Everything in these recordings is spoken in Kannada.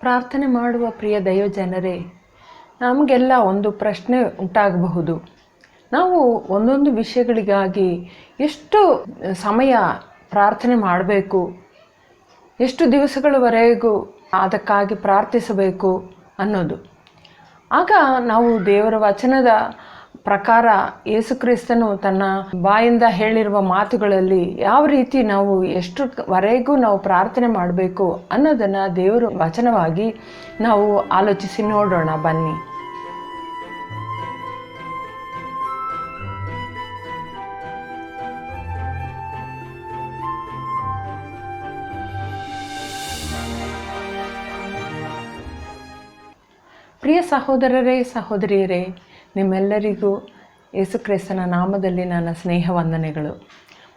ಪ್ರಾರ್ಥನೆ ಮಾಡುವ ಪ್ರಿಯ ದೈವಜನರೇ ನಮಗೆಲ್ಲ ಒಂದು ಪ್ರಶ್ನೆ ಉಂಟಾಗಬಹುದು. ನಾವು ಒಂದೊಂದು ವಿಷಯಗಳಿಗಾಗಿ ಎಷ್ಟು ಸಮಯ ಪ್ರಾರ್ಥನೆ ಮಾಡಬೇಕು, ಎಷ್ಟು ದಿವಸಗಳವರೆಗೂ ಅದಕ್ಕಾಗಿ ಪ್ರಾರ್ಥಿಸಬೇಕು ಅನ್ನೋದು. ಆಗ ನಾವು ದೇವರ ವಚನದ ಪ್ರಕಾರ ಯೇಸುಕ್ರಿಸ್ತನು ತನ್ನ ಬಾಯಿಂದ ಹೇಳಿರುವ ಮಾತುಗಳಲ್ಲಿ ಯಾವ ರೀತಿ ನಾವು ಎಷ್ಟು ವರೆಗೂ ನಾವು ಪ್ರಾರ್ಥನೆ ಮಾಡಬೇಕು ಅನ್ನೋದನ್ನು ದೇವರ ವಚನವಾಗಿ ನಾವು ಆಲೋಚಿಸಿ ನೋಡೋಣ, ಬನ್ನಿ. ಪ್ರಿಯ ಸಹೋದರರೇ, ಸಹೋದರಿಯರೇ ನಿಮ್ಮೆಲ್ಲರಿಗೂ ಯೇಸುಕ್ರಿಸ್ತನ ನಾಮದಲ್ಲಿ ನನ್ನ ಸ್ನೇಹ ವಂದನೆಗಳು.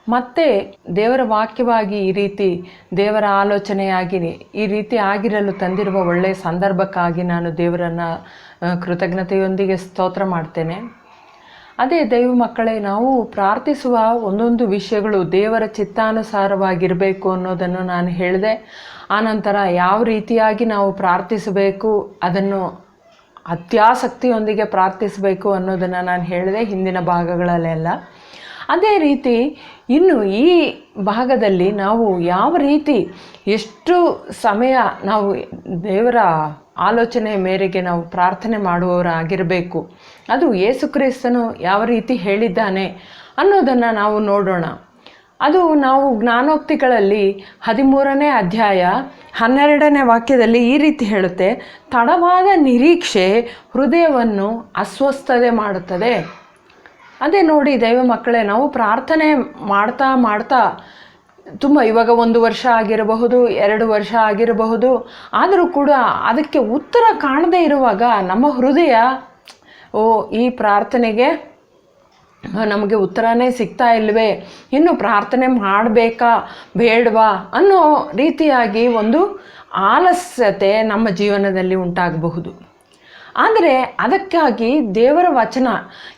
ಮತ್ತೆ ದೇವರ ವಾಕ್ಯವಾಗಿ ಈ ರೀತಿ ದೇವರ ಆಲೋಚನೆಯಾಗಿ ಈ ರೀತಿ ಆಗಿರಲು ತಂದಿರುವ ಒಳ್ಳೆಯ ಸಂದರ್ಭಕ್ಕಾಗಿ ನಾನು ದೇವರನ್ನು ಕೃತಜ್ಞತೆಯೊಂದಿಗೆ ಸ್ತೋತ್ರ ಮಾಡ್ತೇನೆ. ಅದೇ ದೈವ ಮಕ್ಕಳೇ, ನಾವು ಪ್ರಾರ್ಥಿಸುವ ಒಂದೊಂದು ವಿಷಯಗಳು ದೇವರ ಚಿತ್ತಾನುಸಾರವಾಗಿರಬೇಕು ಅನ್ನೋದನ್ನು ನಾನು ಹೇಳಿದೆ. ಆನಂತರ ಯಾವ ರೀತಿಯಾಗಿ ನಾವು ಪ್ರಾರ್ಥಿಸಬೇಕು, ಅದನ್ನು ಅತ್ಯಾಸಕ್ತಿಯೊಂದಿಗೆ ಪ್ರಾರ್ಥಿಸಬೇಕು ಅನ್ನೋದನ್ನು ನಾನು ಹೇಳಿದೆ ಹಿಂದಿನ ಭಾಗಗಳಲ್ಲೆಲ್ಲ ಅದೇ ರೀತಿ ಇನ್ನು ಈ ಭಾಗದಲ್ಲಿ ನಾವು ಯಾವ ರೀತಿ ಎಷ್ಟು ಸಮಯ ನಾವು ದೇವರ ಆಲೋಚನೆ ಮೇರೆಗೆ ನಾವು ಪ್ರಾರ್ಥನೆ ಮಾಡುವವರಾಗಿರಬೇಕು, ಅದು ಯೇಸುಕ್ರಿಸ್ತನು ಯಾವ ರೀತಿ ಹೇಳಿದ್ದಾನೆ ಅನ್ನೋದನ್ನು ನಾವು ನೋಡೋಣ. ಅದು ನಾವು ಜ್ಞಾನೋಕ್ತಿಗಳಲ್ಲಿ ಹದಿಮೂರನೇ ಅಧ್ಯಾಯ ಹನ್ನೆರಡನೇ ವಾಕ್ಯದಲ್ಲಿ ಈ ರೀತಿ ಹೇಳುತ್ತೆ, ತಡವಾದ ನಿರೀಕ್ಷೆ ಹೃದಯವನ್ನು ಅಸ್ವಸ್ಥತೆ ಮಾಡುತ್ತದೆ. ಅದೇ ನೋಡಿ ದೈವ ಮಕ್ಕಳೇ, ನಾವು ಪ್ರಾರ್ಥನೆ ಮಾಡ್ತಾ ಮಾಡ್ತಾ ತುಂಬ, ಇವಾಗ ಒಂದು ವರ್ಷ ಆಗಿರಬಹುದು, ಎರಡು ವರ್ಷ ಆಗಿರಬಹುದು, ಆದರೂ ಕೂಡ ಅದಕ್ಕೆ ಉತ್ತರ ಕಾಣದೇ ಇರುವಾಗ ನಮ್ಮ ಹೃದಯ, ಓ, ಈ ಪ್ರಾರ್ಥನೆಗೆ ನಮಗೆ ಉತ್ತರನೇ ಸಿಗ್ತಾ ಇಲ್ವೇ? ಇನ್ನು ಪ್ರಾರ್ಥನೆ ಮಾಡಬೇಕಾ, ಬೇಡವಾ? ಅನ್ನೋ ರೀತಿಯಾಗಿ ಒಂದು ಆಲಸ್ಯತೆ ನಮ್ಮ ಜೀವನದಲ್ಲಿ ಉಂಟಾಗಬಹುದು. ಆದರೆ ಅದಕ್ಕಾಗಿ ದೇವರ ವಚನ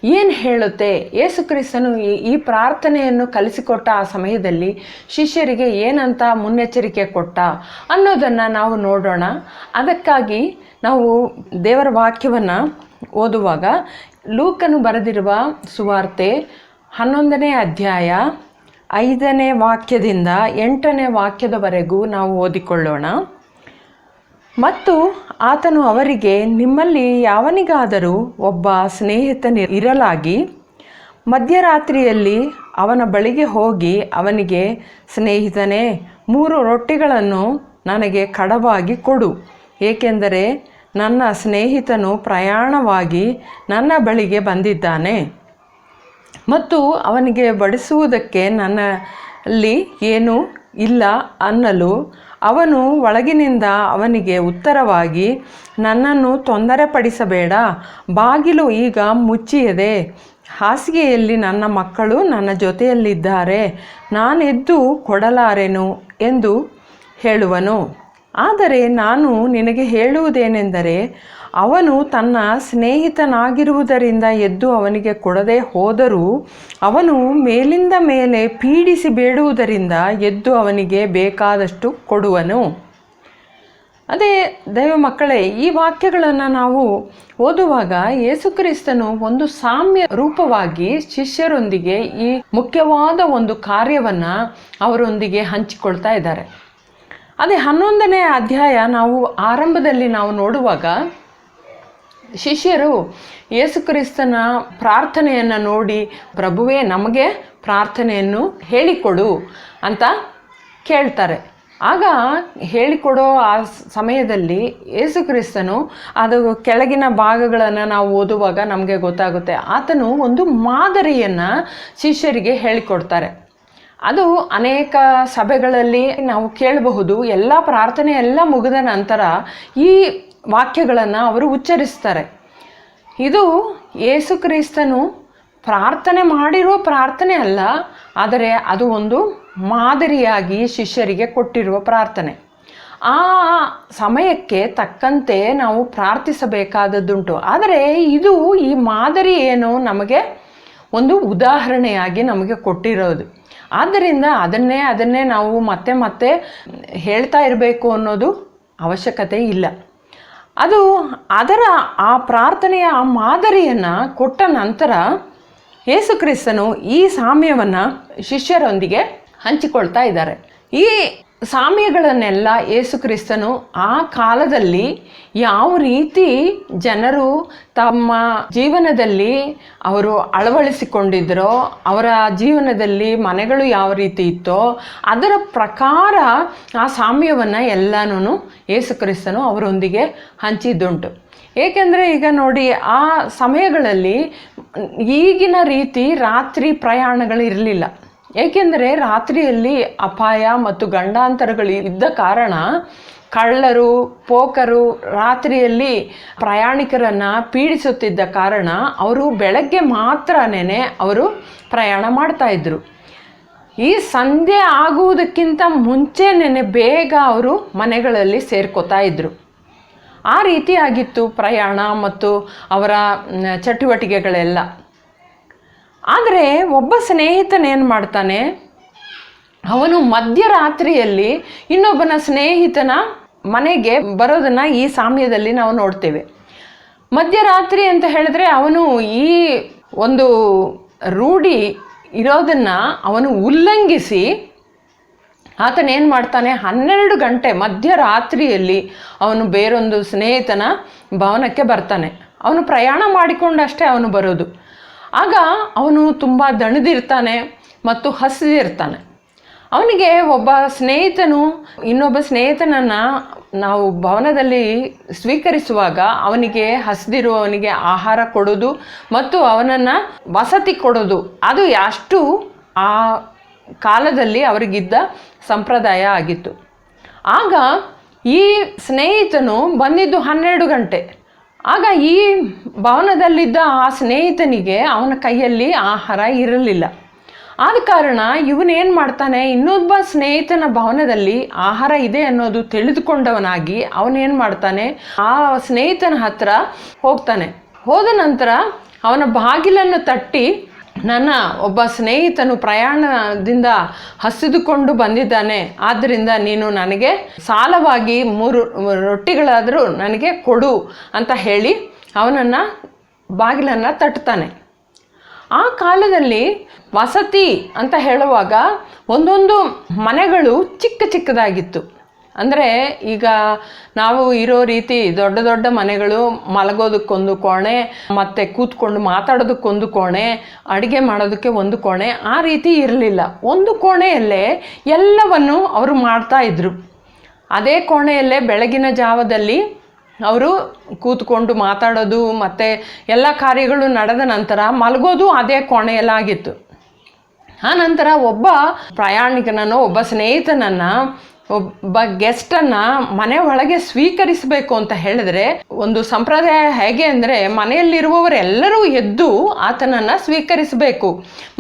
ಏನು ಹೇಳುತ್ತೆ? ಯೇಸು ಕ್ರಿಸ್ತನು ಈ- ಪ್ರಾರ್ಥನೆಯನ್ನು ಕಲಿಸಿಕೊಟ್ಟ ಆ ಸಮಯದಲ್ಲಿ ಶಿಷ್ಯರಿಗೆ ಏನಂತ ಮುನ್ನೆಚ್ಚರಿಕೆ ಕೊಟ್ಟ ಅನ್ನೋದನ್ನು ನಾವು ನೋಡೋಣ. ಅದಕ್ಕಾಗಿ ನಾವು ದೇವರ ವಾಕ್ಯವನ್ನು ಓದುವಾಗ ಲೂಕನು ಬರೆದಿರುವ ಸುವಾರ್ತೆ ಹನ್ನೊಂದನೇ ಅಧ್ಯಾಯ ಐದನೇ ವಾಕ್ಯದಿಂದ ಎಂಟನೇ ವಾಕ್ಯದವರೆಗೂ ನಾವು ಓದಿಕೊಳ್ಳೋಣ. ಮತ್ತು ಆತನು ಅವರಿಗೆ, ನಿಮ್ಮಲ್ಲಿ ಯಾವನಿಗಾದರೂ ಒಬ್ಬ ಸ್ನೇಹಿತನಿ ಇರಲಾಗಿ, ಮಧ್ಯರಾತ್ರಿಯಲ್ಲಿ ಅವನ ಬಳಿಗೆ ಹೋಗಿ ಅವನಿಗೆ, ಸ್ನೇಹಿತನೇ, ಮೂರು ರೊಟ್ಟಿಗಳನ್ನು ನನಗೆ ಕಡವಾಗಿ ಕೊಡು. ಏಕೆಂದರೆ ನನ್ನ ಸ್ನೇಹಿತನು ಪ್ರಯಾಣವಾಗಿ ನನ್ನ ಬಳಿಗೆ ಬಂದಿದ್ದಾನೆ. ಮತ್ತು ಅವನಿಗೆ ಬಡಿಸುವುದಕ್ಕೆ ನನ್ನಲ್ಲಿ ಏನೂ ಇಲ್ಲ ಅನ್ನಲು ಅವನು ಒಳಗಿನಿಂದ ಅವನಿಗೆ ಉತ್ತರವಾಗಿ, ನನ್ನನ್ನು ತೊಂದರೆಪಡಿಸಬೇಡ, ಬಾಗಿಲು ಈಗ ಮುಚ್ಚಿಯದೆ, ಹಾಸಿಗೆಯಲ್ಲಿ ನನ್ನ ಮಕ್ಕಳು ನನ್ನ ಜೊತೆಯಲ್ಲಿದ್ದಾರೆ, ನಾನೆದ್ದು ಕೊಡಲಾರೆನು ಎಂದು ಹೇಳುವನು. ಆದರೆ ನಾನು ನಿನಗೆ ಹೇಳುವುದೇನೆಂದರೆ, ಅವನು ತನ್ನ ಸ್ನೇಹಿತನಾಗಿರುವುದರಿಂದ ಎದ್ದು ಅವನಿಗೆ ಕೊಡದೆ ಹೋದರೂ, ಅವನು ಮೇಲಿಂದ ಮೇಲೆ ಪೀಡಿಸಿ ಬೇಡುವುದರಿಂದ ಎದ್ದು ಅವನಿಗೆ ಬೇಕಾದಷ್ಟು ಕೊಡುವನು. ಅದೇ ದೈವ ಮಕ್ಕಳೇ ಈ ವಾಕ್ಯಗಳನ್ನು ನಾವು ಓದುವಾಗ ಯೇಸುಕ್ರಿಸ್ತನು ಒಂದು ಸಾಮ್ಯ ರೂಪವಾಗಿ ಶಿಷ್ಯರೊಂದಿಗೆ ಈ ಮುಖ್ಯವಾದ ಒಂದು ಕಾರ್ಯವನ್ನು ಅವರೊಂದಿಗೆ ಹಂಚಿಕೊಳ್ತಾ ಇದ್ದಾರೆ. ಅದೇ ಹನ್ನೊಂದನೇ ಅಧ್ಯಾಯ ನಾವು ಆರಂಭದಲ್ಲಿ ನಾವು ನೋಡುವಾಗ ಶಿಷ್ಯರು ಯೇಸುಕ್ರಿಸ್ತನ ಪ್ರಾರ್ಥನೆಯನ್ನು ನೋಡಿ, ಪ್ರಭುವೇ, ನಮಗೆ ಪ್ರಾರ್ಥನೆಯನ್ನು ಹೇಳಿಕೊಡು ಅಂತ ಕೇಳ್ತಾರೆ. ಆಗ ಹೇಳಿಕೊಡೋ ಆ ಸಮಯದಲ್ಲಿ ಯೇಸುಕ್ರಿಸ್ತನು ಅದು ಕೆಳಗಿನ ಭಾಗಗಳನ್ನು ನಾವು ಓದುವಾಗ ನಮಗೆ ಗೊತ್ತಾಗುತ್ತೆ. ಆತನು ಒಂದು ಮಾದರಿಯನ್ನು ಶಿಷ್ಯರಿಗೆ ಹೇಳಿಕೊಡ್ತಾರೆ. ಅದು ಅನೇಕ ಸಭೆಗಳಲ್ಲಿ ನಾವು ಕೇಳಬಹುದು. ಎಲ್ಲ ಪ್ರಾರ್ಥನೆ ಎಲ್ಲ ಮುಗಿದ ನಂತರ ಈ ವಾಕ್ಯಗಳನ್ನು ಅವರು ಉಚ್ಚರಿಸ್ತಾರೆ. ಇದು ಯೇಸುಕ್ರಿಸ್ತನು ಪ್ರಾರ್ಥನೆ ಮಾಡಿರೋ ಪ್ರಾರ್ಥನೆ ಅಲ್ಲ, ಆದರೆ ಅದು ಒಂದು ಮಾದರಿಯಾಗಿ ಶಿಷ್ಯರಿಗೆ ಕೊಟ್ಟಿರುವ ಪ್ರಾರ್ಥನೆ. ಆ ಸಮಯಕ್ಕೆ ತಕ್ಕಂತೆ ನಾವು ಪ್ರಾರ್ಥಿಸಬೇಕಾದದ್ದುಂಟು. ಆದರೆ ಇದು ಈ ಮಾದರಿ ಏನು ನಮಗೆ ಒಂದು ಉದಾಹರಣೆಯಾಗಿ ನಮಗೆ ಕೊಟ್ಟಿರೋದು. ಆದ್ದರಿಂದ ಅದನ್ನೇ ಅದನ್ನೇ ನಾವು ಮತ್ತೆ ಮತ್ತೆ ಹೇಳ್ತಾ ಇರಬೇಕು ಅನ್ನೋದು ಅವಶ್ಯಕತೆ ಇಲ್ಲ. ಅದು ಅದರ ಆ ಪ್ರಾರ್ಥನೆಯ ಆ ಮಾದರಿಯನ್ನು ಕೊಟ್ಟ ನಂತರ ಯೇಸು ಕ್ರಿಸ್ತನು ಈ ಸಾಮ್ಯವನ್ನು ಶಿಷ್ಯರೊಂದಿಗೆ ಹಂಚಿಕೊಳ್ತಾ ಇದ್ದಾರೆ. ಈ ಸಾಮ್ಯಗಳನ್ನೆಲ್ಲ ಯೇಸು ಕ್ರಿಸ್ತನು ಆ ಕಾಲದಲ್ಲಿ ಯಾವ ರೀತಿ ಜನರು ತಮ್ಮ ಜೀವನದಲ್ಲಿ ಅವರು ಅಳವಡಿಸಿಕೊಂಡಿದ್ದರೋ, ಅವರ ಜೀವನದಲ್ಲಿ ಮನೆಗಳು ಯಾವ ರೀತಿ ಇತ್ತೋ, ಅದರ ಪ್ರಕಾರ ಆ ಸಾಮ್ಯವನ್ನು ಎಲ್ಲನೂ ಯೇಸು ಕ್ರಿಸ್ತನು ಅವರೊಂದಿಗೆ ಹಂಚಿದ್ದುಂಟು. ಏಕೆಂದರೆ ಈಗ ನೋಡಿ ಆ ಸಮಯಗಳಲ್ಲಿ ಈಗಿನ ರೀತಿ ರಾತ್ರಿ ಪ್ರಯಾಣಗಳು ಇರಲಿಲ್ಲ ಏಕೆಂದರೆ ರಾತ್ರಿಯಲ್ಲಿ ಅಪಾಯ ಮತ್ತು ಗಂಡಾಂತರಗಳು ಇದ್ದ ಕಾರಣ ಕಳ್ಳರು, ಪೋಕರು ರಾತ್ರಿಯಲ್ಲಿ ಪ್ರಯಾಣಿಕರನ್ನು ಪೀಡಿಸುತ್ತಿದ್ದ ಕಾರಣ ಅವರು ಬೆಳಗ್ಗೆ ಮಾತ್ರನೇ ಅವರು ಪ್ರಯಾಣ ಮಾಡ್ತಾಯಿದ್ರು ಈ ಸಂಧ್ಯೆ ಆಗುವುದಕ್ಕಿಂತ ಮುಂಚೆನೇ ಬೇಗ ಅವರು ಮನೆಗಳಲ್ಲಿ ಸೇರ್ಕೋತಾ ಇದ್ದರು ಆ ರೀತಿಯಾಗಿತ್ತು ಪ್ರಯಾಣ ಮತ್ತು ಅವರ ಚಟುವಟಿಕೆಗಳೆಲ್ಲ. ಆದರೆ ಒಬ್ಬ ಸ್ನೇಹಿತನೇನು ಮಾಡ್ತಾನೆ? ಅವನು ಮಧ್ಯರಾತ್ರಿಯಲ್ಲಿ ಇನ್ನೊಬ್ಬನ ಸ್ನೇಹಿತನ ಮನೆಗೆ ಬರೋದನ್ನು ಈ ಸಾಮ್ಯದಲ್ಲಿ ನಾವು ನೋಡ್ತೇವೆ. ಮಧ್ಯರಾತ್ರಿ ಅಂತ ಹೇಳಿದ್ರೆ ಅವನು ಈ ಒಂದು ರೂಢಿ ಇರೋದನ್ನು ಅವನು ಉಲ್ಲಂಘಿಸಿ ಆತನೇನು ಮಾಡ್ತಾನೆ? ಹನ್ನೆರಡು ಗಂಟೆ ಮಧ್ಯರಾತ್ರಿಯಲ್ಲಿ ಅವನು ಬೇರೊಂದು ಸ್ನೇಹಿತನ ಭವನಕ್ಕೆ ಬರ್ತಾನೆ. ಅವನು ಪ್ರಯಾಣ ಮಾಡಿಕೊಂಡಷ್ಟೇ ಅವನು ಬರೋದು. ಆಗ ಅವನು ತುಂಬ ದಣಿದಿರ್ತಾನೆ ಮತ್ತು ಹಸಿದಿರ್ತಾನೆ. ಅವನಿಗೆ ಒಬ್ಬ ಸ್ನೇಹಿತನು, ಇನ್ನೊಬ್ಬ ಸ್ನೇಹಿತನನ್ನು ನಾವು ಭವನದಲ್ಲಿ ಸ್ವೀಕರಿಸುವಾಗ ಅವನಿಗೆ ಹಸಿದಿರುವವನಿಗೆ ಆಹಾರ ಕೊಡೋದು ಮತ್ತು ಅವನನ್ನು ವಸತಿ ಕೊಡೋದು. ಅದು ಅಷ್ಟು ಆ ಕಾಲದಲ್ಲಿ ಅವರಿಗಿದ್ದ ಸಂಪ್ರದಾಯ ಆಗಿತ್ತು. ಆಗ ಈ ಸ್ನೇಹಿತನು ಬಂದಿದ್ದು ಹನ್ನೆರಡು ಗಂಟೆ. ಆಗ ಈ ಭವನದಲ್ಲಿದ್ದ ಆ ಸ್ನೇಹಿತನಿಗೆ ಅವನ ಕೈಯಲ್ಲಿ ಆಹಾರ ಇರಲಿಲ್ಲ. ಆದ ಕಾರಣ ಇವನೇನು ಮಾಡ್ತಾನೆ, ಇನ್ನೊಬ್ಬ ಸ್ನೇಹಿತನ ಭವನದಲ್ಲಿ ಆಹಾರ ಇದೆ ಅನ್ನೋದು ತಿಳಿದುಕೊಂಡವನಾಗಿ ಅವನೇನು ಮಾಡ್ತಾನೆ, ಆ ಸ್ನೇಹಿತನ ಹತ್ರ ಹೋಗ್ತಾನೆ. ಹೋದ ನಂತರ ಅವನ ಬಾಗಿಲನ್ನು ತಟ್ಟಿ ನನ್ನ ಒಬ್ಬ ಸ್ನೇಹಿತನು ಪ್ರಯಾಣದಿಂದ ಹಸಿದುಕೊಂಡು ಬಂದಿದ್ದಾನೆ. ಆದ್ದರಿಂದ ನೀನು ನನಗೆ ಸಾಲವಾಗಿ ಮೂರು ರೊಟ್ಟಿಗಳಾದರೂ ನನಗೆ ಕೊಡು ಅಂತ ಹೇಳಿ ಅವನನ್ನು ಬಾಗಿಲನ್ನು ತಟ್ತಾನೆ ಆ ಕಾಲದಲ್ಲಿ ವಸತಿ ಅಂತ ಹೇಳುವಾಗ ಒಂದೊಂದು ಮನೆಗಳು ಚಿಕ್ಕ ಚಿಕ್ಕದಾಗಿತ್ತು. ಅಂದರೆ ಈಗ ನಾವು ಇರೋ ರೀತಿ ದೊಡ್ಡ ದೊಡ್ಡ ಮನೆಗಳು ಮಲಗೋದಕ್ಕೊಂದು ಕೋಣೆ, ಮತ್ತು ಕೂತ್ಕೊಂಡು ಮಾತಾಡೋದಕ್ಕೊಂದು ಕೋಣೆ, ಅಡುಗೆ ಮಾಡೋದಕ್ಕೆ ಒಂದು ಕೋಣೆ, ಆ ರೀತಿ ಇರಲಿಲ್ಲ. ಒಂದು ಕೋಣೆಯಲ್ಲೇ ಎಲ್ಲವನ್ನು ಅವರು ಮಾಡ್ತಾ ಇದ್ರು. ಅದೇ ಕೋಣೆಯಲ್ಲೇ ಬೆಳಗಿನ ಜಾವದಲ್ಲಿ ಅವರು ಕೂತ್ಕೊಂಡು ಮಾತಾಡೋದು, ಮತ್ತು ಎಲ್ಲ ಕಾರ್ಯಗಳು ನಡೆದ ನಂತರ ಮಲಗೋದು ಅದೇ ಕೋಣೆಯಲ್ಲಾಗಿತ್ತು. ಆ ನಂತರ ಒಬ್ಬ ಪ್ರಯಾಣಿಕನನ್ನು, ಒಬ್ಬ ಸ್ನೇಹಿತನನ್ನು ಒಬ್ಬ ಗೆಸ್ಟನ್ನು ಮನೆ ಒಳಗೆ ಸ್ವೀಕರಿಸಬೇಕು ಅಂತ ಹೇಳಿದ್ರೆ, ಒಂದು ಸಂಪ್ರದಾಯ ಹೇಗೆ ಅಂದರೆ ಮನೆಯಲ್ಲಿರುವವರೆಲ್ಲರೂ ಎದ್ದು ಆತನನ್ನು ಸ್ವೀಕರಿಸಬೇಕು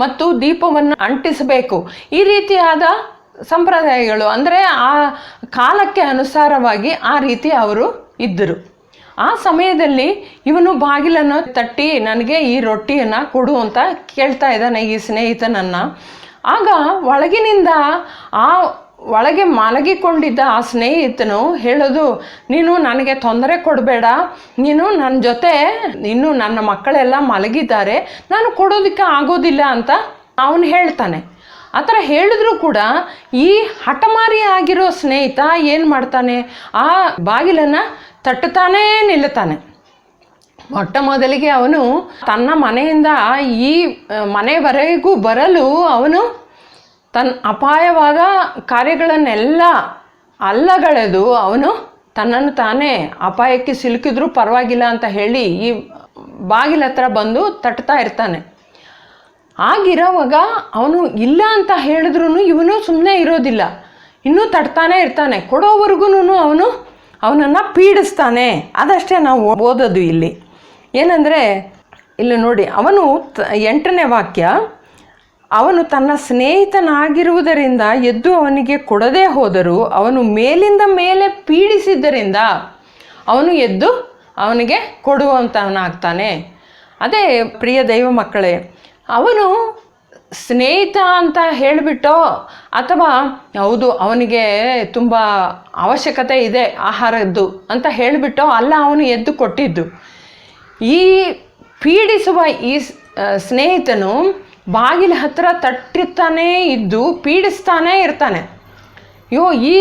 ಮತ್ತು ದೀಪವನ್ನು ಅಂಟಿಸಬೇಕು. ಈ ರೀತಿಯಾದ ಸಂಪ್ರದಾಯಗಳು ಅಂದರೆ ಆ ಕಾಲಕ್ಕೆ ಅನುಸಾರವಾಗಿ ಆ ರೀತಿ ಅವರು ಇದ್ದರು. ಆ ಸಮಯದಲ್ಲಿ ಇವನು ಬಾಗಿಲನ್ನು ತಟ್ಟಿ, ನನಗೆ ಈ ರೊಟ್ಟಿಯನ್ನು ಕೊಡು ಅಂತ ಕೇಳ್ತಾ ಇದ್ದಾನೆ ಈ ಸ್ನೇಹಿತನನ್ನು. ಆಗ ಒಳಗಿನಿಂದ ಆ ಒಳಗೆ ಮಲಗಿಕೊಂಡಿದ್ದ ಆ ಸ್ನೇಹಿತನು ಹೇಳೋದು, ನೀನು ನನಗೆ ತೊಂದರೆ ಕೊಡಬೇಡ. ನೀನು ನನ್ನ ಜೊತೆ ಇನ್ನು ನನ್ನ ಮಕ್ಕಳೆಲ್ಲ ಮಲಗಿದ್ದಾರೆ. ನಾನು ಕೊಡೋದಕ್ಕೆ ಆಗೋದಿಲ್ಲ ಅಂತ ಅವನು ಹೇಳ್ತಾನೆ. ಆ ಥರ ಹೇಳಿದ್ರೂ ಕೂಡ ಈ ಹಠಮಾರಿ ಆಗಿರೋ ಸ್ನೇಹಿತ ಏನು ಮಾಡ್ತಾನೆ? ಆ ಬಾಗಿಲನ್ನು ತಟ್ಟುತ್ತಾನೇ ನಿಲ್ಲುತ್ತಾನೆ. ಮೊಟ್ಟ ಮೊದಲಿಗೆ ಅವನು ತನ್ನ ಮನೆಯಿಂದ ಈ ಮನೆವರೆಗೂ ಬರಲು ಅವನು ತನ್ನ ಅಪಾಯವಾದ ಕಾರ್ಯಗಳನ್ನೆಲ್ಲ ಅಲ್ಲಗಳೆದು ಅವನು ತನ್ನನ್ನು ತಾನೇ ಅಪಾಯಕ್ಕೆ ಸಿಲುಕಿದ್ರೂ ಪರವಾಗಿಲ್ಲ ಅಂತ ಹೇಳಿ ಈ ಬಾಗಿಲ ಹತ್ರ ಬಂದು ತಟ್ತಾ ಇರ್ತಾನೆ. ಆಗಿರೋವಾಗ ಅವನು ಇಲ್ಲ ಅಂತ ಹೇಳಿದ್ರೂ ಇವನು ಸುಮ್ಮನೆ ಇರೋದಿಲ್ಲ. ಇನ್ನೂ ತಟ್ತಾನೆ ಇರ್ತಾನೆ. ಕೊಡೋವರೆಗೂ ಅವನು ಅವನನ್ನು ಪೀಡಿಸ್ತಾನೆ. ಅದಷ್ಟೇ ನಾವು ಓದೋದು ಇಲ್ಲಿ. ಏನಂದರೆ, ಇಲ್ಲಿ ನೋಡಿ, ಅವನು ಎಂಟನೇ ವಾಕ್ಯ ಅವನು ತನ್ನ ಸ್ನೇಹಿತನಾಗಿರುವುದರಿಂದ ಎದ್ದು ಅವನಿಗೆ ಕೊಡದೇ ಹೋದರೂ ಅವನು ಮೇಲಿಂದ ಮೇಲೆ ಪೀಡಿಸಿದ್ದರಿಂದ ಅವನು ಎದ್ದು ಅವನಿಗೆ ಕೊಡುವಂತವನಾಗ್ತಾನೆ. ಅದೇ ಪ್ರಿಯ ದೈವ ಮಕ್ಕಳೇ, ಅವನು ಸ್ನೇಹಿತ ಅಂತ ಹೇಳಿಬಿಟ್ಟೋ ಅಥವಾ ಹೌದು, ಅವನಿಗೆ ತುಂಬ ಅವಶ್ಯಕತೆ ಇದೆ ಆಹಾರದ್ದು ಅಂತ ಹೇಳಿಬಿಟ್ಟೋ ಅಲ್ಲ, ಅವನು ಎದ್ದು ಕೊಟ್ಟಿದ್ದು. ಈ ಪೀಡಿಸುವ ಈ ಸ್ನೇಹಿತನು ಬಾಗಿಲ ಹತ್ರ ತಟ್ಟಿರ್ತಾನೇ ಇದ್ದು ಪೀಡಿಸ್ತಾನೇ ಇರ್ತಾನೆ. ಅಯ್ಯೋ ಈ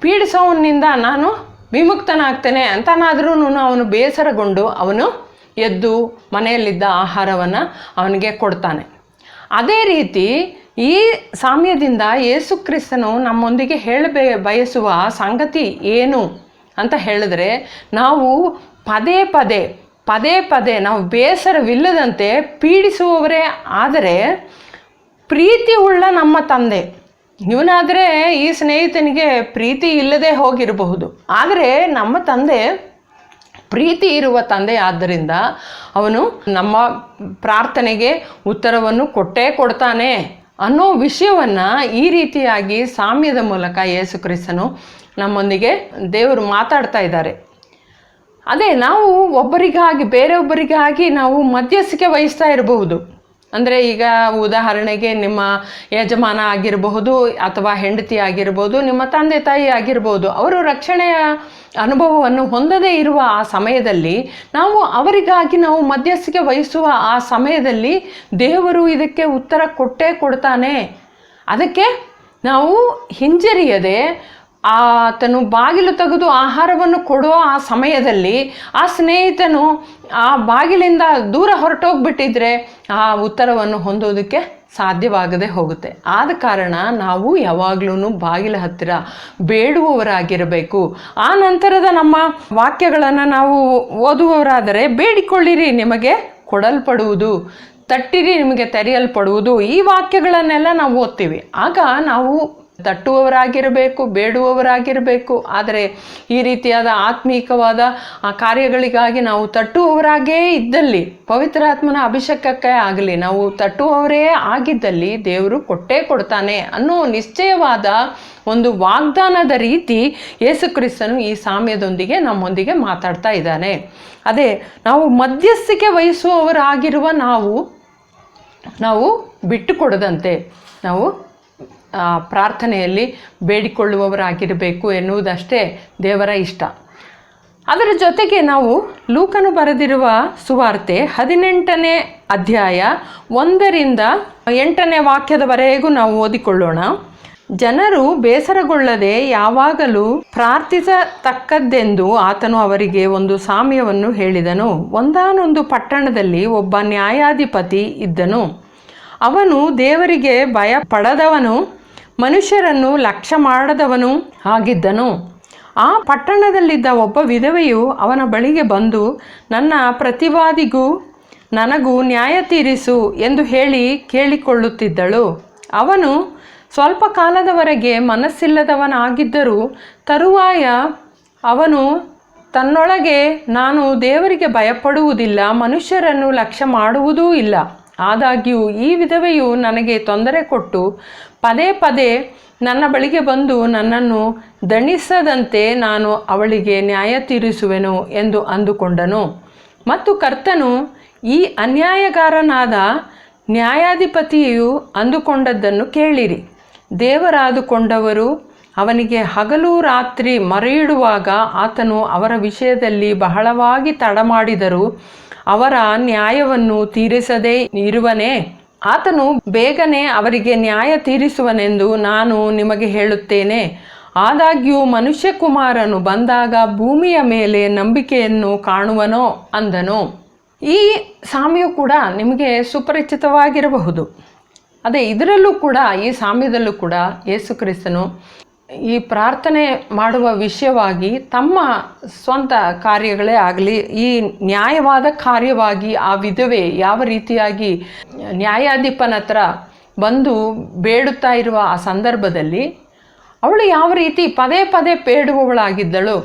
ಪೀಡಿಸೋವನಿಂದ ನಾನು ವಿಮುಕ್ತನಾಗ್ತೇನೆ ಅಂತನಾದ್ರೂ ಅವನು ಬೇಸರಗೊಂಡು ಅವನು ಎದ್ದು ಮನೆಯಲ್ಲಿದ್ದ ಆಹಾರವನ್ನು ಅವನಿಗೆ ಕೊಡ್ತಾನೆ. ಅದೇ ರೀತಿ ಈ ಸಾಮ್ಯದಿಂದ ಯೇಸು ಕ್ರಿಸ್ತನು ನಮ್ಮೊಂದಿಗೆ ಹೇಳಬೇ, ಬಯಸುವ ಸಂಗತಿ ಏನು ಅಂತ ಹೇಳಿದ್ರೆ ನಾವು ಪದೇ ಪದೇ ಪದೇ ಪದೇ ನಾವು ಬೇಸರವಿಲ್ಲದಂತೆ ಪೀಡಿಸುವವರೇ ಆದರೆ ಪ್ರೀತಿ ಉಳ್ಳ ನಮ್ಮ ತಂದೆ. ಇವನಾದರೆ ಈ ಸ್ನೇಹಿತನಿಗೆ ಪ್ರೀತಿ ಇಲ್ಲದೆ ಹೋಗಿರಬಹುದು. ಆದರೆ ನಮ್ಮ ತಂದೆ ಪ್ರೀತಿ ಇರುವ ತಂದೆ ಆದ್ದರಿಂದ ಅವನು ನಮ್ಮ ಪ್ರಾರ್ಥನೆಗೆ ಉತ್ತರವನ್ನು ಕೊಟ್ಟೇ ಕೊಡ್ತಾನೆ ಅನ್ನೋ ವಿಷಯವನ್ನು ಈ ರೀತಿಯಾಗಿ ಸಾಮ್ಯದ ಮೂಲಕ ಯೇಸು ಕ್ರಿಸ್ತನು ನಮ್ಮೊಂದಿಗೆ ದೇವರು ಮಾತಾಡ್ತಾ ಇದ್ದಾರೆ. ಅದೇ ನಾವು ಒಬ್ಬರಿಗಾಗಿ ಬೇರೆಯೊಬ್ಬರಿಗಾಗಿ ನಾವು ಮಧ್ಯಸ್ಥಿಕೆ ವಹಿಸ್ತಾ ಇರಬಹುದು. ಅಂದರೆ ಈಗ ಉದಾಹರಣೆಗೆ ನಿಮ್ಮ ಯಜಮಾನ ಆಗಿರಬಹುದು ಅಥವಾ ಹೆಂಡತಿ ಆಗಿರ್ಬೋದು ನಿಮ್ಮ ತಂದೆ ತಾಯಿ ಆಗಿರ್ಬೋದು ಅವರು ರಕ್ಷಣೆಯ ಅನುಭವವನ್ನು ಹೊಂದದೇ ಇರುವ ಆ ಸಮಯದಲ್ಲಿ ನಾವು ಅವರಿಗಾಗಿ ನಾವು ಮಧ್ಯಸ್ಥಿಕೆ ವಹಿಸುವ ಆ ಸಮಯದಲ್ಲಿ ದೇವರು ಇದಕ್ಕೆ ಉತ್ತರ ಕೊಟ್ಟೇ ಕೊಡ್ತಾನೆ. ಅದಕ್ಕೆ ನಾವು ಹಿಂಜರಿಯದೆ ಆತನು ಬಾಗಿಲು ತೆಗೆದು ಆಹಾರವನ್ನು ಕೊಡುವ ಆ ಸಮಯದಲ್ಲಿ ಆ ಸ್ನೇಹಿತನು ಆ ಬಾಗಿಲಿಂದ ದೂರ ಹೊರಟೋಗ್ಬಿಟ್ಟಿದ್ರೆ ಆ ಉತ್ತರವನ್ನು ಹೊಂದೋದಕ್ಕೆ ಸಾಧ್ಯವಾಗದೆ ಹೋಗುತ್ತೆ. ಆದ ಕಾರಣ ನಾವು ಯಾವಾಗಲೂ ಬಾಗಿಲ ಹತ್ತಿರ ಬೇಡುವವರಾಗಿರಬೇಕು. ಆ ನಂತರದ ನಮ್ಮ ವಾಕ್ಯಗಳನ್ನು ನಾವು ಓದುವವರಾದರೆ ಬೇಡಿಕೊಳ್ಳಿರಿ, ನಿಮಗೆ ಕೊಡಲ್ಪಡುವುದು. ತಟ್ಟಿರಿ, ನಿಮಗೆ ತೆರೆಯಲ್ಪಡುವುದು. ಈ ವಾಕ್ಯಗಳನ್ನೆಲ್ಲ ನಾವು ಓದ್ತೀವಿ. ಆಗ ನಾವು ತಟ್ಟುವವರಾಗಿರಬೇಕು, ಬೇಡುವವರಾಗಿರಬೇಕು. ಆದರೆ ಈ ರೀತಿಯಾದ ಆತ್ಮೀಕವಾದ ಆ ಕಾರ್ಯಗಳಿಗಾಗಿ ನಾವು ತಟ್ಟುವವರಾಗೇ ಇದ್ದಲ್ಲಿ, ಪವಿತ್ರಾತ್ಮನ ಅಭಿಷೇಕಕ್ಕೆ ಆಗಲಿ, ನಾವು ತಟ್ಟುವವರೇ ಆಗಿದ್ದಲ್ಲಿ ದೇವರು ಕೊಟ್ಟೇ ಕೊಡ್ತಾನೆ ಅನ್ನೋ ನಿಶ್ಚಯವಾದ ಒಂದು ವಾಗ್ದಾನದ ರೀತಿ ಯೇಸು ಕ್ರಿಸ್ತನು ಈ ಸಾಮ್ಯದೊಂದಿಗೆ ನಮ್ಮೊಂದಿಗೆ ಮಾತಾಡ್ತಾ ಇದ್ದಾನೆ. ಅದೇ, ನಾವು ಮಧ್ಯಸ್ಥಿಕೆ ವಹಿಸುವವರಾಗಿರುವ ನಾವು ನಾವು ಬಿಟ್ಟು ಕೊಡದಂತೆ ನಾವು ಪ್ರಾರ್ಥನೆಯಲ್ಲಿ ಬೇಡಿಕೊಳ್ಳುವವರಾಗಿರಬೇಕು ಎನ್ನುವುದಷ್ಟೇ ದೇವರ ಇಷ್ಟ. ಅದರ ಜೊತೆಗೆ ನಾವು ಲೂಕನು ಬರೆದಿರುವ ಸುವಾರ್ತೆ ಹದಿನೆಂಟನೇ ಅಧ್ಯಾಯ ಒಂದರಿಂದ ಎಂಟನೇ ವಾಕ್ಯದವರೆಗೂ ನಾವು ಓದಿಕೊಳ್ಳೋಣ. ಜನರು ಬೇಸರಗೊಳ್ಳದೆ ಯಾವಾಗಲೂ ಪ್ರಾರ್ಥಿಸತಕ್ಕದ್ದೆಂದು ಆತನು ಅವರಿಗೆ ಒಂದು ಸಾಮ್ಯವನ್ನು ಹೇಳಿದನು. ಒಂದಾನೊಂದು ಪಟ್ಟಣದಲ್ಲಿ ಒಬ್ಬ ನ್ಯಾಯಾಧಿಪತಿ ಇದ್ದನು. ಅವನು ದೇವರಿಗೆ ಭಯ ಪಡದವನು ಮನುಷ್ಯರನ್ನು ಲಕ್ಷ್ಯ ಮಾಡದವನು ಆಗಿದ್ದನು. ಆ ಪಟ್ಟಣದಲ್ಲಿದ್ದ ಒಬ್ಬ ವಿಧವೆಯು ಅವನ ಬಳಿಗೆ ಬಂದು, ನನ್ನ ಪ್ರತಿವಾದಿಗೂ ನನಗೂ ನ್ಯಾಯ ತೀರಿಸು ಎಂದು ಹೇಳಿ ಕೇಳಿಕೊಳ್ಳುತ್ತಿದ್ದಳು. ಅವನು ಸ್ವಲ್ಪ ಕಾಲದವರೆಗೆ ಮನಸ್ಸಿಲ್ಲದವನಾಗಿದ್ದರೂ, ತರುವಾಯ ಅವನು, ತನ್ನೊಳಗೆ ನಾನು ದೇವರಿಗೆ ಭಯಪಡುವುದಿಲ್ಲ, ಮನುಷ್ಯರನ್ನು ಲಕ್ಷ್ಯ ಮಾಡುವುದೂ ಇಲ್ಲ. ಆದಾಗ್ಯೂ ಈ ವಿಧವೆಯು ನನಗೆ ತೊಂದರೆ ಕೊಟ್ಟು ಪದೇ ಪದೇ ನನ್ನ ಬಳಿಗೆ ಬಂದು ನನ್ನನ್ನು ದಣಿಸದಂತೆ ನಾನು ಅವಳಿಗೆ ನ್ಯಾಯ ತೀರಿಸುವೆನು ಎಂದು ಅಂದುಕೊಂಡನು. ಮತ್ತು ಕರ್ತನು ಈ ಅನ್ಯಾಯಗಾರನಾದ ನ್ಯಾಯಾಧಿಪತಿಯು ಅಂದುಕೊಂಡದ್ದನ್ನು ಕೇಳಿರಿ. ದೇವರಾದುಕೊಂಡವರು ಅವನಿಗೆ ಹಗಲು ರಾತ್ರಿ ಮರೆಯಿಡುವಾಗ ಆತನು ಅವರ ವಿಷಯದಲ್ಲಿ ಬಹಳವಾಗಿ ತಡಮಾಡಿದರು ಅವರ ನ್ಯಾಯವನ್ನು ತೀರಿಸದೇ ಇರುವನೇ? ಆತನು ಬೇಗನೆ ಅವರಿಗೆ ನ್ಯಾಯ ತೀರಿಸುವನೆಂದು ನಾನು ನಿಮಗೆ ಹೇಳುತ್ತೇನೆ. ಆದಾಗ್ಯೂ ಮನುಷ್ಯಕುಮಾರನು ಬಂದಾಗ ಭೂಮಿಯ ಮೇಲೆ ನಂಬಿಕೆಯನ್ನು ಕಾಣುವನೋ ಅಂದನು. ಈ ಸಾಮ್ಯು ಕೂಡ ನಿಮಗೆ ಸುಪರಿಚಿತವಾಗಿರಬಹುದು. ಅದೇ ಇದರಲ್ಲೂ ಕೂಡ, ಈ ಸಾಮ್ಯದಲ್ಲೂ ಕೂಡ ಯೇಸು ಕ್ರಿಸ್ತನು ಈ ಪ್ರಾರ್ಥನೆ ಮಾಡುವ ವಿಷಯವಾಗಿ ತಮ್ಮ ಸ್ವಂತ ಕಾರ್ಯಗಳೇ ಆಗಲಿ, ಈ ನ್ಯಾಯವಾದ ಕಾರ್ಯವಾಗಿ ಆ ವಿಧವೆ ಯಾವ ರೀತಿಯಾಗಿ ನ್ಯಾಯಾಧಿಪನ ಹತ್ರ ಬಂದು ಬೇಡುತ್ತಾ ಇರುವ ಆ ಸಂದರ್ಭದಲ್ಲಿ ಅವಳು ಯಾವ ರೀತಿ ಪದೇ ಪದೇ ಬೇಡುವವಳಾಗಿದ್ದಳು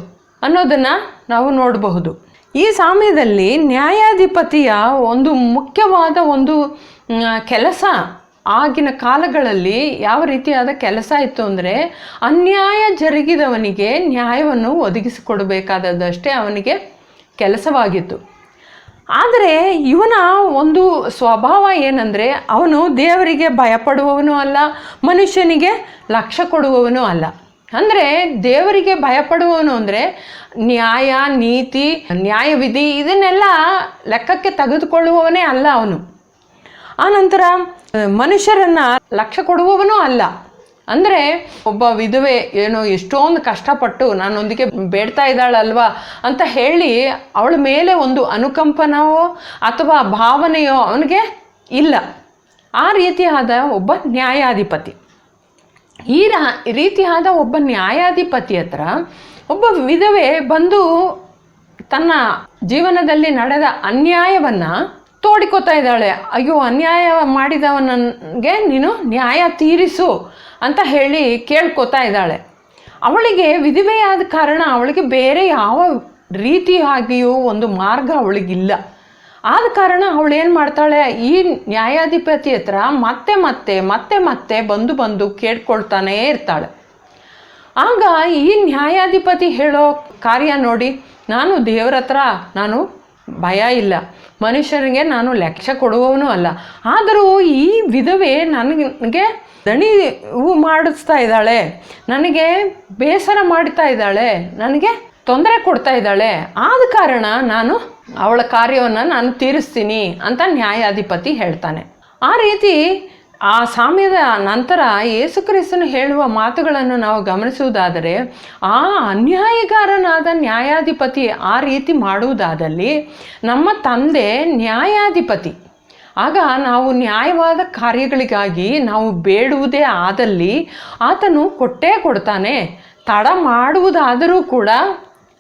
ಅನ್ನೋದನ್ನು ನಾವು ನೋಡಬಹುದು. ಈ ಸಮಯದಲ್ಲಿ ನ್ಯಾಯಾಧಿಪತಿಯ ಒಂದು ಮುಖ್ಯವಾದ ಒಂದು ಕೆಲಸ ಆಗಿನ ಕಾಲಗಳಲ್ಲಿ ಯಾವ ರೀತಿಯಾದ ಕೆಲಸ ಇತ್ತು ಅಂದರೆ ಅನ್ಯಾಯ ಜರುಗಿದವನಿಗೆ ನ್ಯಾಯವನ್ನು ಒದಗಿಸಿಕೊಡಬೇಕಾದದ್ದಷ್ಟೇ ಅವನಿಗೆ ಕೆಲಸವಾಗಿತ್ತು. ಆದರೆ ಇವನ ಒಂದು ಸ್ವಭಾವ ಏನಂದರೆ ಅವನು ದೇವರಿಗೆ ಭಯಪಡುವವನು ಅಲ್ಲ, ಮನುಷ್ಯನಿಗೆ ಲಕ್ಷ್ಯ ಕೊಡುವವನು ಅಲ್ಲ. ಅಂದರೆ ದೇವರಿಗೆ ಭಯಪಡುವವನು ಅಂದರೆ ನ್ಯಾಯ, ನೀತಿ, ನ್ಯಾಯವಿಧಿ ಇದನ್ನೆಲ್ಲ ಲೆಕ್ಕಕ್ಕೆ ತೆಗೆದುಕೊಳ್ಳುವವನೇ ಅಲ್ಲ ಅವನು. ಆನಂತರ ಮನುಷ್ಯರನ್ನು ಲಕ್ಷ್ಯ ಕೊಡುವವನು ಅಲ್ಲ. ಅಂದರೆ ಒಬ್ಬ ವಿಧವೆ ಏನೋ ಎಷ್ಟೊಂದು ಕಷ್ಟಪಟ್ಟು ನಾನೊಂದಿಗೆ ಬೇಡ್ತಾ ಇದ್ದಾಳಲ್ವಾ ಅಂತ ಹೇಳಿ ಅವಳ ಮೇಲೆ ಒಂದು ಅನುಕಂಪನವೋ ಅಥವಾ ಭಾವನೆಯೋ ಅವನಿಗೆ ಇಲ್ಲ. ಆ ರೀತಿಯಾದ ಒಬ್ಬ ನ್ಯಾಯಾಧಿಪತಿ. ಈ ರೀತಿಯಾದ ಒಬ್ಬ ನ್ಯಾಯಾಧಿಪತಿ ಹತ್ರ ಒಬ್ಬ ವಿಧವೆ ಬಂದು ತನ್ನ ಜೀವನದಲ್ಲಿ ನಡೆದ ಅನ್ಯಾಯವನ್ನು ತೋಡಿಕೊತಾ ಇದ್ದಾಳೆ. ಅಯ್ಯೋ, ಅನ್ಯಾಯ ಮಾಡಿದವನಿಗೆ ನೀನು ನ್ಯಾಯ ತೀರಿಸು ಅಂತ ಹೇಳಿ ಕೇಳ್ಕೊತಾ ಇದ್ದಾಳೆ. ಅವಳಿಗೆ ವಿಧಿವೆಯಾದ ಕಾರಣ ಅವಳಿಗೆ ಬೇರೆ ಯಾವ ರೀತಿಯಾಗಿಯೂ ಒಂದು ಮಾರ್ಗ ಅವಳಿಗಿಲ್ಲ. ಆದ ಕಾರಣ ಅವಳು ಏನು ಮಾಡ್ತಾಳೆ? ಈ ನ್ಯಾಯಾಧಿಪತಿ ಹತ್ರ ಮತ್ತೆ ಮತ್ತೆ ಮತ್ತೆ ಮತ್ತೆ ಬಂದು ಬಂದು ಕೇಳ್ಕೊಳ್ತಾನೇ ಇರ್ತಾಳೆ. ಆಗ ಈ ನ್ಯಾಯಾಧಿಪತಿ ಹೇಳೋ ಕಾರ್ಯ ನೋಡಿ, ನಾನು ದೇವರ ಹತ್ರ ನಾನು ಭಯ ಇಲ್ಲ. ಮನುಷ್ಯರಿಗೆ ನಾನು ಲಕ್ಷ್ಯ ಕೊಡುವವನು ಅಲ್ಲ. ಆದರೂ ಈ ವಿಧವೆ ನನಗೆ ದಣಿವು ಮಾಡಿಸ್ತಾ ಇದ್ದಾಳೆ, ನನಗೆ ಬೇಸರ ಮಾಡ್ತಾ ಇದ್ದಾಳೆ, ನನಗೆ ತೊಂದರೆ ಕೊಡ್ತಾ ಇದ್ದಾಳೆ. ಆದ ಕಾರಣ ನಾನು ಅವಳ ಕಾರ್ಯವನ್ನು ನಾನು ತೀರಿಸ್ತೀನಿ ಅಂತ ನ್ಯಾಯಾಧಿಪತಿ ಹೇಳ್ತಾನೆ. ಆ ರೀತಿ ಆ ಸಾಮ್ಯದ ನಂತರ ಯೇಸುಕ್ರಿಸ್ತನು ಹೇಳುವ ಮಾತುಗಳನ್ನು ನಾವು ಗಮನಿಸುವುದಾದರೆ, ಆ ಅನ್ಯಾಯಗಾರನಾದ ನ್ಯಾಯಾಧಿಪತಿ ಆ ರೀತಿ ಮಾಡುವುದಾದಲ್ಲಿ ನಮ್ಮ ತಂದೆ ನ್ಯಾಯಾಧಿಪತಿ. ಆಗ ನಾವು ನ್ಯಾಯವಾದ ಕಾರ್ಯಗಳಿಗಾಗಿ ನಾವು ಬೇಡುವುದೇ ಆದಲ್ಲಿ ಆತನು ಕೊಟ್ಟೇ ಕೊಡ್ತಾನೆ. ತಡ ಮಾಡುವುದಾದರೂ ಕೂಡ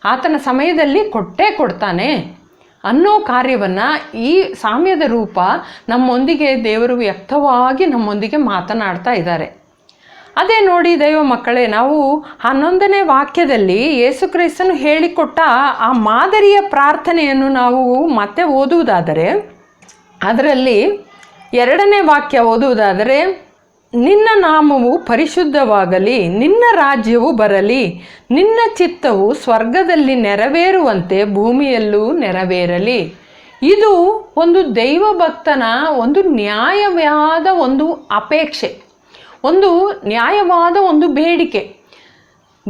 ಆತನ ಸಮಯದಲ್ಲಿ ಕೊಟ್ಟೇ ಕೊಡ್ತಾನೆ. ಅನ್ನೋ ಕಾರ್ಯವನ್ನು ಈ ಸಾಮ್ಯದ ರೂಪ ನಮ್ಮೊಂದಿಗೆ ದೇವರು ವ್ಯಕ್ತವಾಗಿ ನಮ್ಮೊಂದಿಗೆ ಮಾತನಾಡ್ತಾ ಇದ್ದಾರೆ. ಅದೇ ನೋಡಿ ದೈವ ಮಕ್ಕಳೇ, ನಾವು ಹನ್ನೊಂದನೇ ವಾಕ್ಯದಲ್ಲಿ ಯೇಸುಕ್ರಿಸ್ತನು ಹೇಳಿಕೊಟ್ಟ ಆ ಮಾದರಿಯ ಪ್ರಾರ್ಥನೆಯನ್ನು ನಾವು ಮತ್ತೆ ಓದುವುದಾದರೆ, ಅದರಲ್ಲಿ ಎರಡನೇ ವಾಕ್ಯ ಓದುವುದಾದರೆ ನಿನ್ನ ನಾಮವು ಪರಿಶುದ್ಧವಾಗಲಿ, ನಿನ್ನ ರಾಜ್ಯವು ಬರಲಿ, ನಿನ್ನ ಚಿತ್ತವು ಸ್ವರ್ಗದಲ್ಲಿ ನೆರವೇರುವಂತೆ ಭೂಮಿಯಲ್ಲೂ ನೆರವೇರಲಿ. ಇದು ಒಂದು ದೈವ ಭಕ್ತನ ಒಂದು ನ್ಯಾಯವಾದ ಒಂದು ಅಪೇಕ್ಷೆ, ಒಂದು ನ್ಯಾಯವಾದ ಒಂದು ಬೇಡಿಕೆ.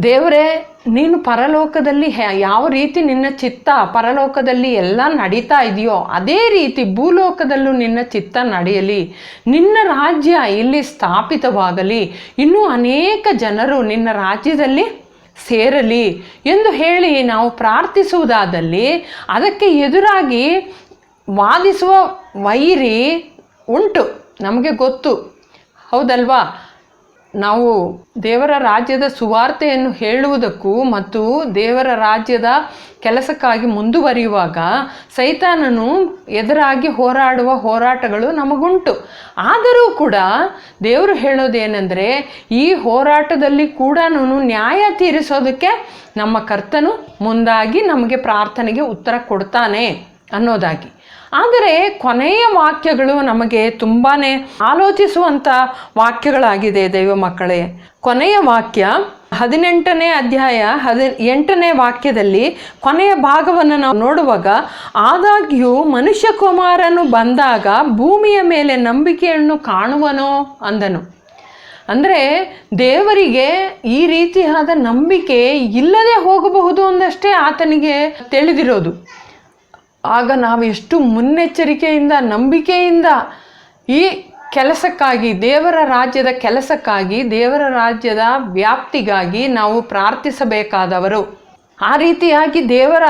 ದೇವರೇ ನೀನು ಪರಲೋಕದಲ್ಲಿ ಯಾವ ರೀತಿ ನಿನ್ನ ಚಿತ್ತ ಪರಲೋಕದಲ್ಲಿ ಎಲ್ಲ ನಡೀತಾ ಇದೆಯೋ ಅದೇ ರೀತಿ ಭೂಲೋಕದಲ್ಲೂ ನಿನ್ನ ಚಿತ್ತ ನಡೆಯಲಿ. ನಿನ್ನ ರಾಜ್ಯ ಇಲ್ಲಿ ಸ್ಥಾಪಿತವಾಗಲಿ. ಇನ್ನೂ ಅನೇಕ ಜನರು ನಿನ್ನ ರಾಜ್ಯದಲ್ಲಿ ಸೇರಲಿ ಎಂದು ಹೇಳಿ ನಾವು ಪ್ರಾರ್ಥಿಸುವುದಾದಲ್ಲಿ ಅದಕ್ಕೆ ಎದುರಾಗಿ ವಾದಿಸುವ ವೈರಿ ಉಂಟು. ನಮಗೆ ಗೊತ್ತು. ಹೌದಲ್ವಾ? ನಾವು ದೇವರ ರಾಜ್ಯದ ಸುವಾರ್ತೆಯನ್ನು ಹೇಳುವುದಕ್ಕೂ ಮತ್ತು ದೇವರ ರಾಜ್ಯದ ಕೆಲಸಕ್ಕಾಗಿ ಮುಂದುವರಿಯುವಾಗ ಸೈತಾನನು ಎದುರಾಗಿ ಹೋರಾಡುವ ಹೋರಾಟಗಳು ನಮಗುಂಟು. ಆದರೂ ಕೂಡ ದೇವರು ಹೇಳೋದೇನೆಂದರೆ ಈ ಹೋರಾಟದಲ್ಲಿ ಕೂಡ ನ್ಯಾಯ ತೀರಿಸೋದಕ್ಕೆ ನಮ್ಮ ಕರ್ತನು ಮುಂದಾಗಿ ನಮಗೆ ಪ್ರಾರ್ಥನೆಗೆ ಉತ್ತರ ಕೊಡ್ತಾನೆ. ಅನ್ನೋದಾಗಿ. ಆದರೆ ಕೊನೆಯ ವಾಕ್ಯಗಳು ನಮಗೆ ತುಂಬಾ ಆಲೋಚಿಸುವಂಥ ವಾಕ್ಯಗಳಾಗಿದೆ ದೈವ ಮಕ್ಕಳೇ. ಕೊನೆಯ ವಾಕ್ಯ ಹದಿನೆಂಟನೇ ಅಧ್ಯಾಯ ಹದಿ ಎಂಟನೇ ವಾಕ್ಯದಲ್ಲಿ ಕೊನೆಯ ಭಾಗವನ್ನು ನಾವು ನೋಡುವಾಗ, ಆದಾಗ್ಯೂ ಮನುಷ್ಯ ಕುಮಾರನು ಬಂದಾಗ ಭೂಮಿಯ ಮೇಲೆ ನಂಬಿಕೆಯನ್ನು ಕಾಣುವನೋ ಅಂದನು. ಅಂದರೆ ದೇವರಿಗೆ ಈ ರೀತಿಯಾದ ನಂಬಿಕೆ ಇಲ್ಲದೆ ಹೋಗಬಹುದು ಅಂದಷ್ಟೇ ಆತನಿಗೆ ತಿಳಿದಿರೋದು. ಆಗ ನಾವು ಎಷ್ಟು ಮುನ್ನೆಚ್ಚರಿಕೆಯಿಂದ, ನಂಬಿಕೆಯಿಂದ ಈ ಕೆಲಸಕ್ಕಾಗಿ, ದೇವರ ರಾಜ್ಯದ ಕೆಲಸಕ್ಕಾಗಿ, ದೇವರ ರಾಜ್ಯದ ವ್ಯಾಪ್ತಿಗಾಗಿ ನಾವು ಪ್ರಾರ್ಥಿಸಬೇಕಾದವರು. ಆ ರೀತಿಯಾಗಿ ದೇವರ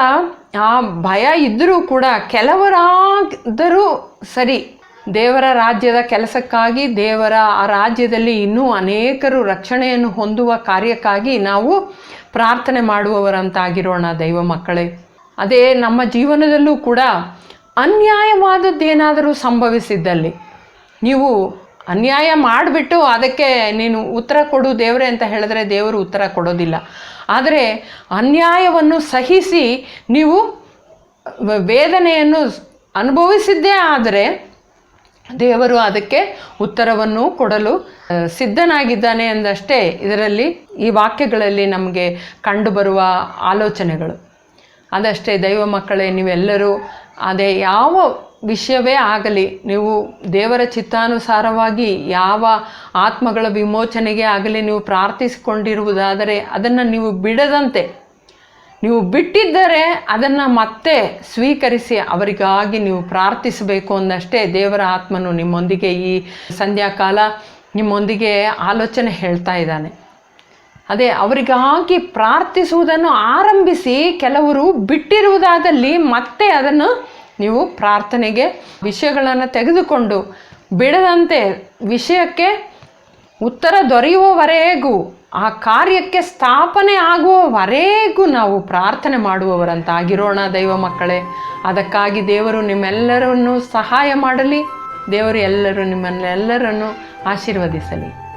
ಆ ಭಯ ಇದ್ದರೂ ಕೂಡ ಕೆಲವರಾದರೂ ಸರಿ, ದೇವರ ರಾಜ್ಯದ ಕೆಲಸಕ್ಕಾಗಿ, ದೇವರ ಆ ರಾಜ್ಯದಲ್ಲಿ ಇನ್ನೂ ಅನೇಕರು ರಕ್ಷಣೆಯನ್ನು ಹೊಂದುವ ಕಾರ್ಯಕ್ಕಾಗಿ ನಾವು ಪ್ರಾರ್ಥನೆ ಮಾಡುವವರಂತಾಗಿರೋಣ ದೈವ ಮಕ್ಕಳೇ. ಅದೇ ನಮ್ಮ ಜೀವನದಲ್ಲೂ ಕೂಡ ಅನ್ಯಾಯವಾದದ್ದೇನಾದರೂ ಸಂಭವಿಸಿದ್ದಲ್ಲಿ ನೀವು ಅನ್ಯಾಯ ಮಾಡಿಬಿಟ್ಟು ಅದಕ್ಕೆ ನೀನು ಉತ್ತರ ಕೊಡು ದೇವರೇ ಅಂತ ಹೇಳಿದ್ರೆ ದೇವರು ಉತ್ತರ ಕೊಡೋದಿಲ್ಲ. ಆದರೆ ಅನ್ಯಾಯವನ್ನು ಸಹಿಸಿ ನೀವು ವೇದನೆಯನ್ನು ಅನುಭವಿಸಿದ್ದೇ ಆದರೆ ದೇವರು ಅದಕ್ಕೆ ಉತ್ತರವನ್ನು ಕೊಡಲು ಸಿದ್ಧನಾಗಿದ್ದಾನೆ ಎಂದಷ್ಟೇ ಇದರಲ್ಲಿ ಈ ವಾಕ್ಯಗಳಲ್ಲಿ ನಮಗೆ ಕಂಡುಬರುವ ಆಲೋಚನೆಗಳು. ಅದಷ್ಟೇ ದೈವ ಮಕ್ಕಳೇ, ನೀವೆಲ್ಲರೂ ಅದೇ ಯಾವ ವಿಷಯವೇ ಆಗಲಿ, ನೀವು ದೇವರ ಚಿತ್ತಾನುಸಾರವಾಗಿ ಯಾವ ಆತ್ಮಗಳ ವಿಮೋಚನೆಗೆ ಆಗಲಿ ನೀವು ಪ್ರಾರ್ಥಿಸಿಕೊಂಡಿರುವುದಾದರೆ ಅದನ್ನು ನೀವು ಬಿಡದಂತೆ. ನೀವು ಬಿಟ್ಟಿದ್ದರೆ ಅದನ್ನು ಮತ್ತೆ ಸ್ವೀಕರಿಸಿ ಅವರಿಗಾಗಿ ನೀವು ಪ್ರಾರ್ಥಿಸಬೇಕು ಅಂದಷ್ಟೇ ದೇವರ ಆತ್ಮನು ನಿಮ್ಮೊಂದಿಗೆ ಈ ಸಂಧ್ಯಾಕಾಲ ನಿಮ್ಮೊಂದಿಗೆ ಆಲೋಚನೆ ಹೇಳ್ತಾ ಇದ್ದಾನೆ. ಅದೇ ಅವರಿಗಾಗಿ ಪ್ರಾರ್ಥಿಸುವುದನ್ನು ಆರಂಭಿಸಿ ಕೆಲವರು ಬಿಟ್ಟಿರುವುದಾದಲ್ಲಿ ಮತ್ತೆ ಅದನ್ನು ನೀವು ಪ್ರಾರ್ಥನೆಗೆ ವಿಷಯಗಳನ್ನು ತೆಗೆದುಕೊಂಡು ಬಿಡದಂತೆ ವಿಷಯಕ್ಕೆ ಉತ್ತರ ದೊರೆಯುವವರೆಗೂ, ಆ ಕಾರ್ಯಕ್ಕೆ ಸ್ಥಾಪನೆ ಆಗುವವರೆಗೂ ನಾವು ಪ್ರಾರ್ಥನೆ ಮಾಡುವವರಂತಾಗಿರೋಣ ದೈವ ಮಕ್ಕಳೇ. ಅದಕ್ಕಾಗಿ ದೇವರು ನಿಮ್ಮೆಲ್ಲರನ್ನೂ ಸಹಾಯ ಮಾಡಲಿ. ದೇವರು ಎಲ್ಲರೂ ನಿಮ್ಮನ್ನೆಲ್ಲರನ್ನು ಆಶೀರ್ವದಿಸಲಿ.